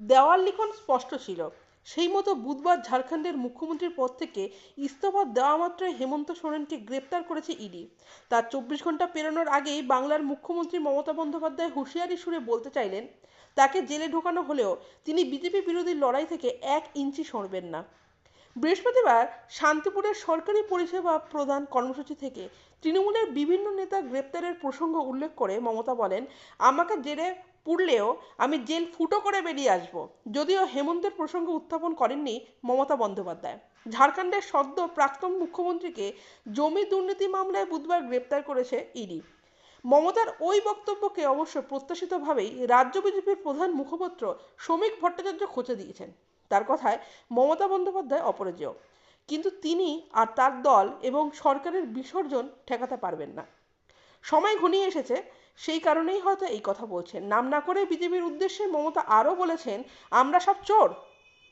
দেওয়াল লিখন স্পষ্ট ছিল। সেই মতো বুধবার ঝাড়খণ্ডের মুখ্যমন্ত্রীর পদ থেকে ইস্তফা দেওয়া মাত্রই হেমন্ত সোরেনকে গ্রেপ্তার করেছে ইডি। তার চব্বিশ ঘণ্টা পেরোনোর আগেই বাংলার মুখ্যমন্ত্রী মমতা বন্দ্যোপাধ্যায় হুঁশিয়ারি সুরে বলতে চাইলেন, তাকে জেলে ঢোকানো হলেও তিনি বিজেপি বিরোধী লড়াই থেকে এক ইঞ্চি সরবেন না। বৃহস্পতিবার শান্তিপুরের সরকারি পরিষেবা প্রদান কর্মসূচি থেকে তৃণমূলের বিভিন্ন নেতা গ্রেপ্তারের প্রসঙ্গ উল্লেখ করে মমতা বলেন, আমাকে জেলে পুড়লেও আমি জেল ফুটো করে বেরিয়ে আসব। যদিও হেমন্তের প্রসঙ্গ উত্থাপন করেননি মমতা বন্দ্যোপাধ্যায়। ঝাড়খণ্ডের সদ্য প্রাক্তন মুখ্যমন্ত্রীকে জমি দুর্নীতি মামলায় বুধবার গ্রেপ্তার করেছে ইডি। মমতার ওই বক্তব্যকে অবশ্য প্রত্যাশিতভাবেই রাজ্য বিজেপির প্রধান মুখপাত্র শ্রমিক ভট্টাচার্য খোঁচে দিয়েছেন। তার কথায় মমতা বন্দ্যোপাধ্যায় অপরাজেয়। কিন্তু তিনি আর তার দল এবং সরকারের বিসর্জন ঠেকাতে পারবেন না। সময় ঘনিয়ে এসেছে, সেই কারণেই হয়তো এই কথা বলছেন। নাম না করে বিজেপির উদ্দেশ্যে মমতা আরও বলেছেন, আমরা সব চোর,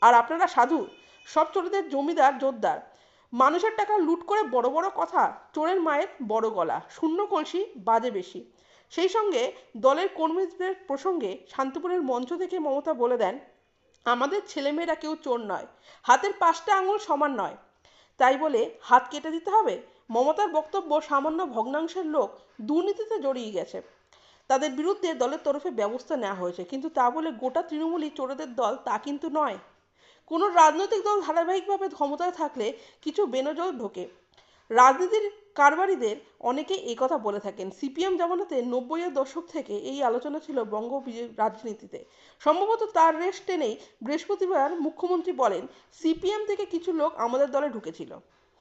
আর আপনারা সাধু, সব চোরদের জমিদার, জোরদার। মানুষের টাকা লুট করে বড় বড় কথা, চোরের মায়ের বড় গলা, শূন্য কলসি, বাজে বেশি। সেই সঙ্গে দলের কর্মীদের প্রসঙ্গে শান্তিপুরের মঞ্চ থেকে মমতা বলে দেন আমাদের ছেলেমেয়েরা কেউ চোর নয়। হাতের পাঁচটা আঙুল সমান নয়। তাই বলে হাত কেটে দিতে হবে? মমতার বক্তব্য সামান্য ভগ্নাংশের লোক দুর্নীতিতে জড়িয়ে গেছে। তাদের বিরুদ্ধে দলের তরফে ব্যবস্থা নেওয়া হয়েছে। কিন্তু তা বলে গোটা তৃণমূলই চোরেদের দল তা কিন্তু নয়। কোনো রাজনৈতিক দল ধারাবাহিকভাবে ক্ষমতায় থাকলে কিছু বেনজল ঢোকে। রাজনীতির কারবারিদের অনেকে এই কথা বলে থাকেন। সিপিএম জামানাতে নব্বইয়ের দশক থেকে এই আলোচনা ছিল বঙ্গ রাজনীতিতে। সম্ভবত তার রেশ টেনেই বৃহস্পতিবার মুখ্যমন্ত্রী বলেন, সিপিএম থেকে কিছু লোক আমাদের দলে ঢুকেছিল।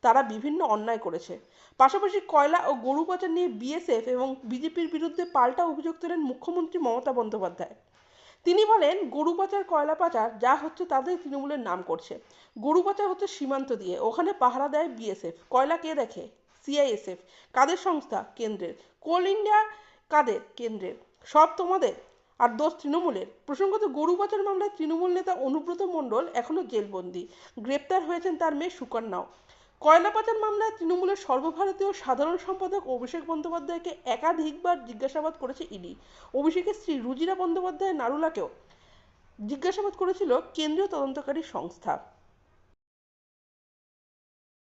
তারা বিভিন্ন অন্যায় করেছে। পাশাপাশি কয়লা ও গরু পাচার নিয়ে বিএসএফ এবং বিজেপির বিরুদ্ধে পাল্টা অভিযোগ তোলেন মুখ্যমন্ত্রী মমতা বন্দ্যোপাধ্যায়। তিনি বলেন, গরু পাচার, কয়লা পাচার, যা হচ্ছে তাদের তৃণমূলের নাম করছে। গরু পাচার হচ্ছে সীমান্ত দিয়ে। ওখানে পাহারা দেয় বিএসএফ কয়লা কে দেখে? সিআইএসএফ কাদের সংস্থা? কেন্দ্রের। কোল ইন্ডিয়া কাদের? কেন্দ্রের। সব তোমাদের। আর দোষ তৃণমূলের। প্রসঙ্গত, গরু পাচার মামলায় তৃণমূল নেতা অনুব্রত মণ্ডল এখনও জেলবন্দি। গ্রেপ্তার হয়েছেন তার মেয়ে সুকন্যাও। কয়লা পাচার মামলায় তৃণমূলের সর্বভারতীয় সাধারণ সম্পাদক অভিষেক বন্দ্যোপাধ্যায়কে একাধিকবার জিজ্ঞাসাবাদ করেছে ইডি। অভিষেকের স্ত্রী রুজিরা বন্দ্যোপাধ্যায় নারুলাকেও জিজ্ঞাসাবাদ করেছিল কেন্দ্রীয় তদন্তকারী সংস্থা।